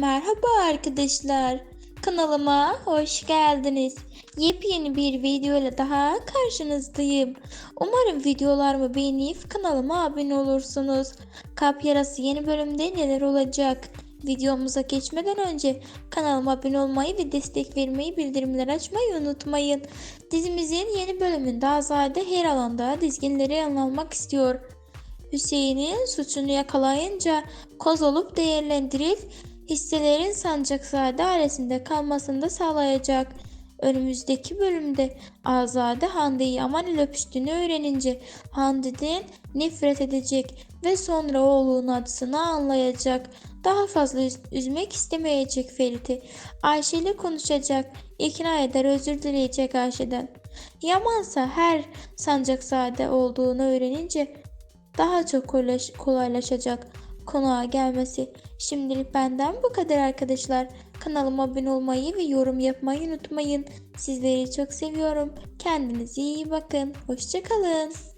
Merhaba arkadaşlar. Kanalıma hoş geldiniz. Yepyeni bir video ile daha karşınızdayım. Umarım videolarımı beğenip kanalıma abone olursunuz. Kap Yarası yeni bölümde neler olacak? Videomuza geçmeden önce kanalıma abone olmayı ve destek vermeyi, bildirimleri açmayı unutmayın. Dizimizin yeni bölümünde Azade her alanda dizginleri anlamak istiyor. Hüseyin'in suçunu yakalayınca koz olup değerlendirip hisselerin Sancakzade ailesinde kalmasını da sağlayacak. Önümüzdeki bölümde Azade Hande'yi aman ile öpüştüğünü öğrenince Hande'den nefret edecek ve sonra oğlunun acısını anlayacak. Daha fazla üz- üzmek istemeyecek Ferit'i. Ayşe ile konuşacak. İkna eder özür dileyecek Ayşe'den. Yamansa her Sancakzade olduğunu öğrenince daha çok kolaylaş- kolaylaşacak konağa gelmesi. Şimdilik benden bu kadar arkadaşlar. Kanalıma abone olmayı ve yorum yapmayı unutmayın. Sizleri çok seviyorum. Kendinize iyi bakın. Hoşçakalın.